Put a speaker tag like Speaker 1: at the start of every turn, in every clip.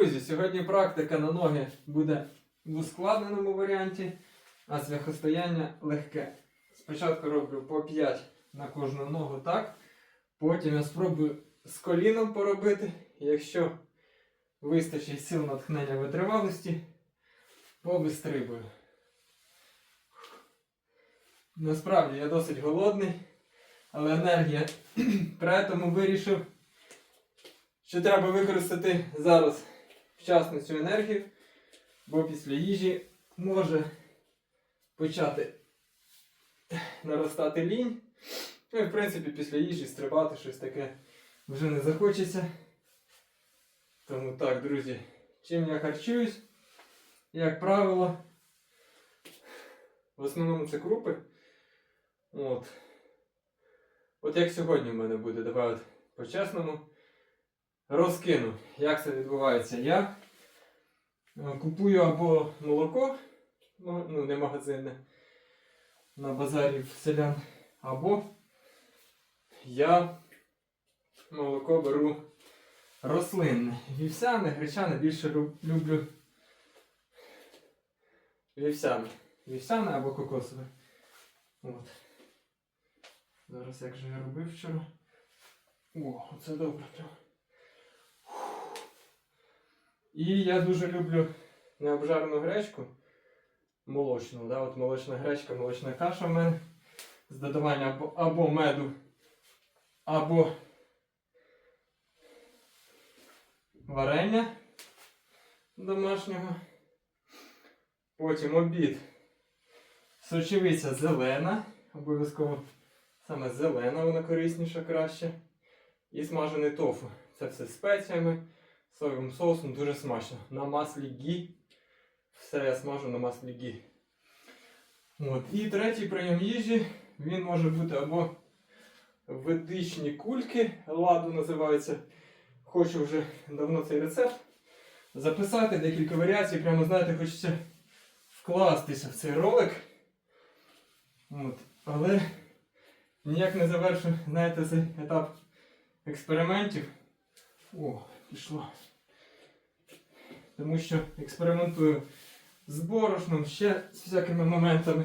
Speaker 1: друзі, сьогодні практика на ноги буде в ускладненому варіанті, а цвяхостояння легке. Спочатку роблю по 5 на кожну ногу так. Потім я спробую з коліном поробити. Якщо вистачить сил натхнення витривалості, повистрибую. Насправді я досить голодний, але енергія при тому вирішив, що треба використати зараз вчасно цю енергію, бо після їжі може почати наростати лінь. Ну і в принципі після їжі стрибати щось таке вже не захочеться. Тому так, друзі, чим я харчуюсь, як правило, в основному це крупи. От. От як сьогодні в мене буде, давай от по-чесному розкину, як це відбувається. Я е, купую або молоко, ну не магазинне, на базарі в селян, або я молоко беру рослинне. Вівсяне, гречане більше люблю вівсяне. Вівсяне або кокосове. От. Зараз як же я робив вчора. О, це добре прям. І я дуже люблю необжарену гречку молочну. Да? От молочна гречка, молочна каша в мене з додаванням або, або меду, або варення домашнього. Потім обід. Сочевиця зелена, обов'язково саме зелена, вона корисніша краще. І смажений тофу. Це все спеціями, соєвим соусом, дуже смачно. На маслі гі. Все я смажу на маслі гі. От. І третій прийом їжі, він може бути або ведичні кульки, ладу називається. Хочу вже давно цей рецепт записати декілька варіацій. Прямо знаєте, хочеться вкластися в цей ролик. От. Але ніяк не завершу, знаєте, цей етап експериментів. О, пішло. Тому що експериментую з борошном, ще з всякими моментами.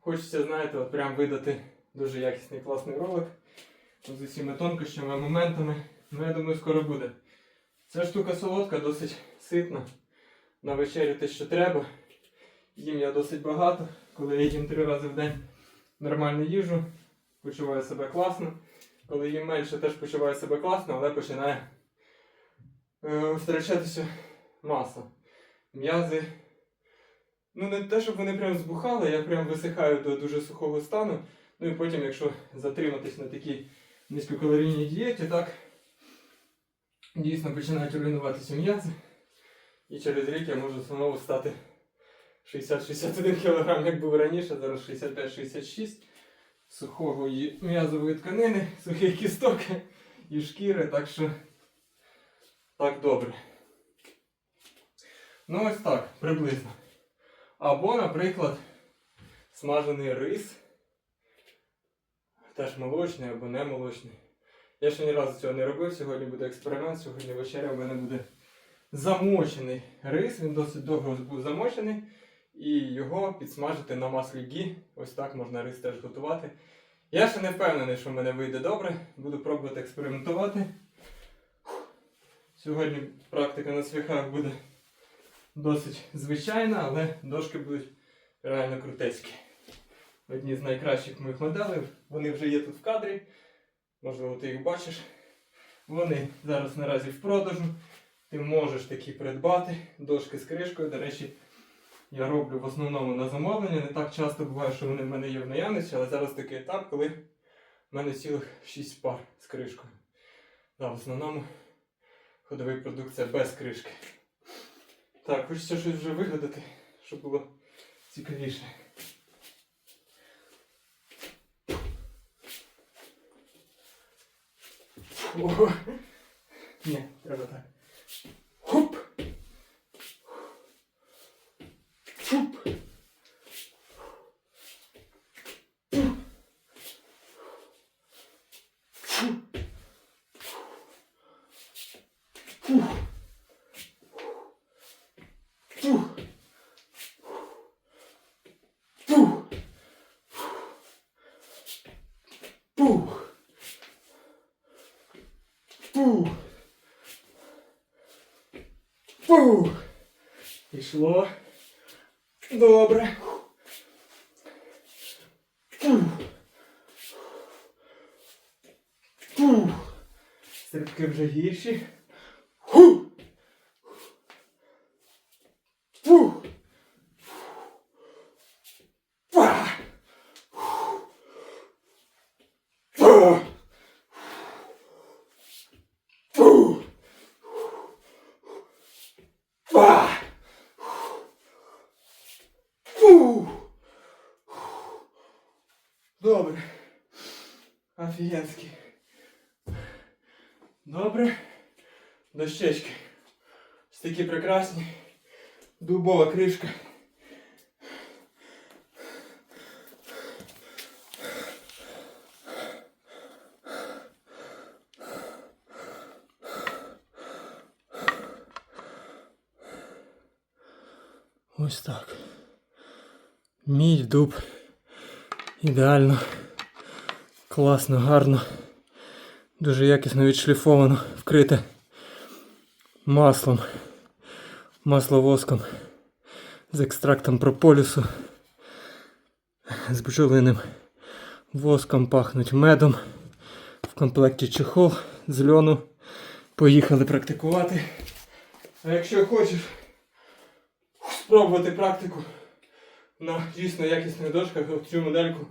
Speaker 1: Хочеться, знаєте, от прям видати дуже якісний класний ролик. З усіма тонкощами, моментами. Ну, я думаю, скоро буде. Ця штука солодка, досить ситна. На вечерю те, що треба. Їм я досить багато. Коли я їм три рази в день нормальну їжу, почуваю себе класно. Коли їм менше, теж почуваю себе класно, але починає втрачатися маса. М'язи. Ну, не те, щоб вони прям збухали, я прям висихаю до дуже сухого стану. Ну і потім, якщо затриматись на такій низькокалорійній дієті, так дійсно починають руйнуватися м'язи. І через рік я можу знову стати 60-61 кг, як був раніше, зараз 65-66 сухого м'язової тканини, сухих кісток і шкіри, так що так добре. Ну ось так, приблизно. Або, наприклад, смажений рис. Теж молочний або не молочний. Я ще ні разу цього не робив. Сьогодні буде експеримент. Сьогодні вечеря в мене буде замочений рис. Він досить довго був замочений. І його підсмажити на маслі гі. Ось так можна рис теж готувати. Я ще не впевнений, що в мене вийде добре. Буду пробувати експериментувати. Сьогодні практика на свіхах буде досить звичайна, але дошки будуть реально крутецькі. Одні з найкращих моїх моделей. Вони вже є тут в кадрі. Можливо, ти їх бачиш. Вони зараз наразі в продажу. Ти можеш такі придбати. Дошки з кришкою. До речі, я роблю в основному на замовлення. Не так часто буває, що вони в мене є в наявності, але зараз такий етап, коли в мене цілих 6 пар з кришкою. Да, в основному ходовий продукт це без кришки. Так, хочеться щось вже вигадати, щоб було цікавіше. О, ні, треба так. Хуп! Хуп! Фух. Фух. Фух. Фух. Фух. Фух. Пішло. Добре. Стрибки вже гірші. Добре. Офігенський. Добре. Дощечки. Ось такі прекрасні. Дубова кришка. Ось так. Мій дуб. Ідеально. Класно, гарно. Дуже якісно відшліфовано, вкрите маслом, масловоском з екстрактом прополісу, з бджолиним воском пахнуть медом. В комплекті чехол з льону. Поїхали практикувати. А якщо хочеш спробувати практику на дійсно якісних дошках, цю модельку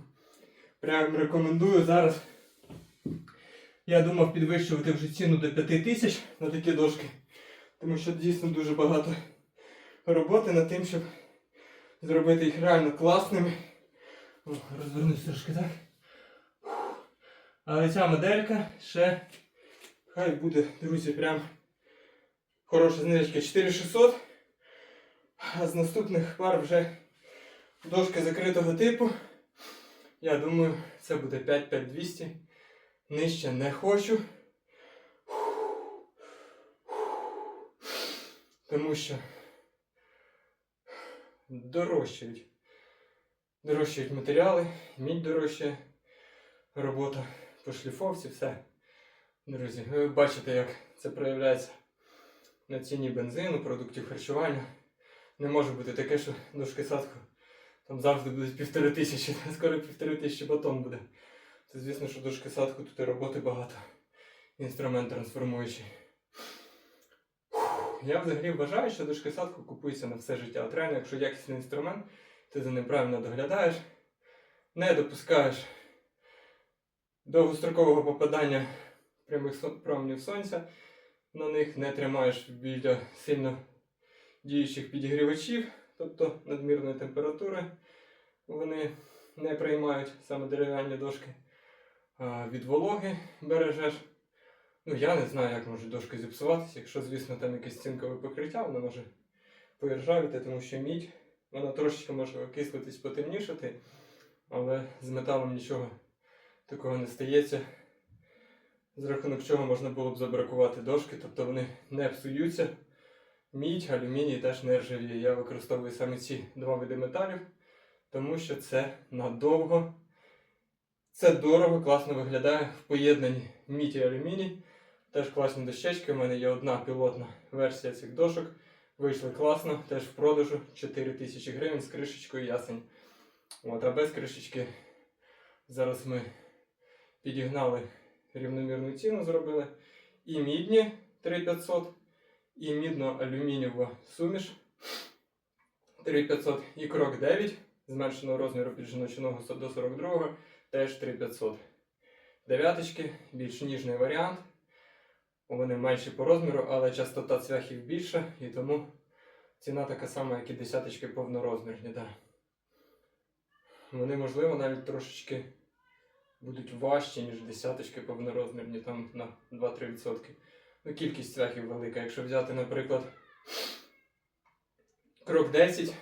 Speaker 1: прям рекомендую зараз. Я думав підвищувати вже ціну до 5 тисяч на такі дошки, тому що дійсно дуже багато роботи над тим, щоб зробити їх реально класними. О, розвернусь трошки так. Але ця моделька ще хай буде, друзі, прям хороша знижечка 4600. А з наступних пар вже дошки закритого типу. Я думаю, це буде 5-5200. Нижче не хочу. Тому що дорожчають. Дорожчають матеріали, мідь дорожчає, робота по шліфовці, все. Друзі, ви бачите, як це проявляється на ціні бензину, продуктів харчування. Не може бути таке, що дошки садку там завжди будуть півтори тисячі, скоро півтори тисячі батон буде. Це звісно, що дошки садку тут і роботи багато. Інструмент трансформуючий. Я взагалі вважаю, що дошки садку купується на все життя. От реально, якщо якісний інструмент, ти за ним правильно доглядаєш, не допускаєш довгострокового попадання прямих променів сонця на них, не тримаєш біля сильно діючих підігрівачів, тобто надмірної температури. Вони не приймають саме дерев'яні дошки. Від вологи бережеш. Ну, я не знаю, як можуть дошки зіпсуватися. Якщо, звісно, там якесь цинкове покриття, воно може поіржавіти, тому що мідь, вона трошечки може окислитись, потемнішати, але з металом нічого такого не стається. З рахунок чого можна було б забракувати дошки, тобто вони не псуються. Мідь, алюміній теж не ржавіє. Я використовую саме ці два види металів, тому що це надовго. Це дорого, класно виглядає в поєднанні мідь і алюміній. Теж класні дощечки. У мене є одна пілотна версія цих дошок. Вийшли класно, теж в продажу 4 тисячі гривень з кришечкою ясень. От, а без кришечки зараз ми підігнали рівномірну ціну, зробили. І мідні 3500, і мідно-алюмінієва суміш 3500, і крок 9 зменшеного розміру під жіночного до 42 теж 3500. Дев'яточки, більш ніжний варіант. Вони менші по розміру, але частота цвяхів більша, і тому ціна така сама, як і десяточки повнорозмірні. Да. Вони, можливо, навіть трошечки будуть важчі, ніж десяточки повнорозмірні, там на 2-3%. Ну, кількість цвяхів велика. Якщо взяти, наприклад, крок 10,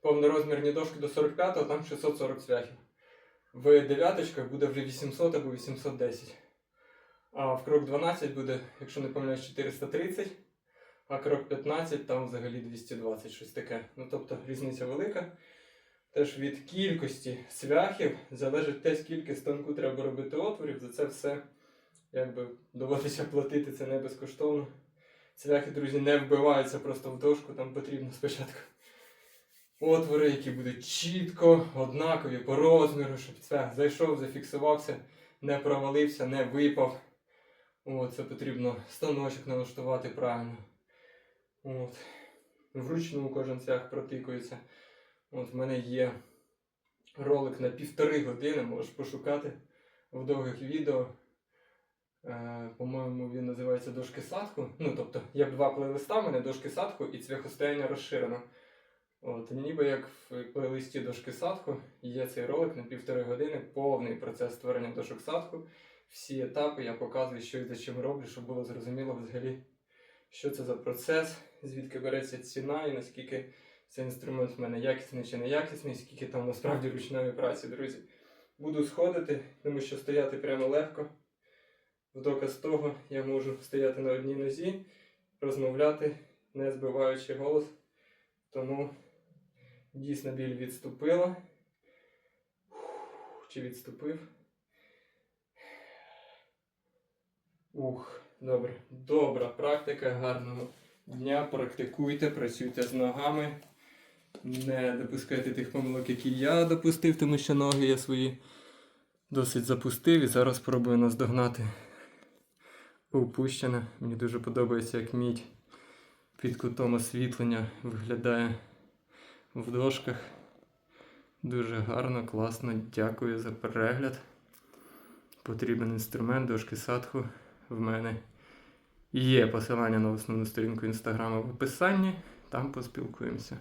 Speaker 1: повнорозмірні дошки до 45-го, там 640 цвяхів. В дев'яточках буде вже 800 або 810. А в крок 12 буде, якщо не помиляюсь, 430, а крок 15 там взагалі 220, щось таке. Ну тобто різниця велика. Теж від кількості цвяхів залежить те, скільки станку треба робити отворів. За це все якби доводиться платити це не безкоштовно. Цвяхи, друзі, не вбиваються просто в дошку, там потрібно спочатку отвори, які будуть чітко, однакові по розміру, щоб цвях зайшов, зафіксувався, не провалився, не випав. От, це потрібно станочок налаштувати правильно. От. Вручну кожен цвях протикується. От в мене є ролик на півтори години, можеш пошукати в довгих відео. Е, по-моєму, він називається Дошки садку. Ну, тобто, є два плейлиста, в мене дошки садку і цвяхостояння розширено. От, ніби як в плейлисті дошки садку є цей ролик на півтори години, повний процес створення дошок садку. Всі етапи я показую, що і за чим роблю, щоб було зрозуміло взагалі, що це за процес, звідки береться ціна і наскільки цей інструмент в мене якісний чи не якісний, скільки там насправді ручної праці, друзі. Буду сходити, тому що стояти прямо легко. В доказ того я можу стояти на одній нозі, розмовляти, не збиваючи голос. Тому дійсно біль відступила. Чи відступив? Ух, добре. Добра практика, гарного дня. Практикуйте, працюйте з ногами. Не допускайте тих помилок, які я допустив, тому що ноги я свої досить запустив і зараз спробую наздогнати упущене. Мені дуже подобається, як мідь під кутом освітлення виглядає в дошках. Дуже гарно, класно. Дякую за перегляд. Потрібен інструмент, дошки садху в мене. Є посилання на основну сторінку інстаграму в описанні. Там поспілкуємося.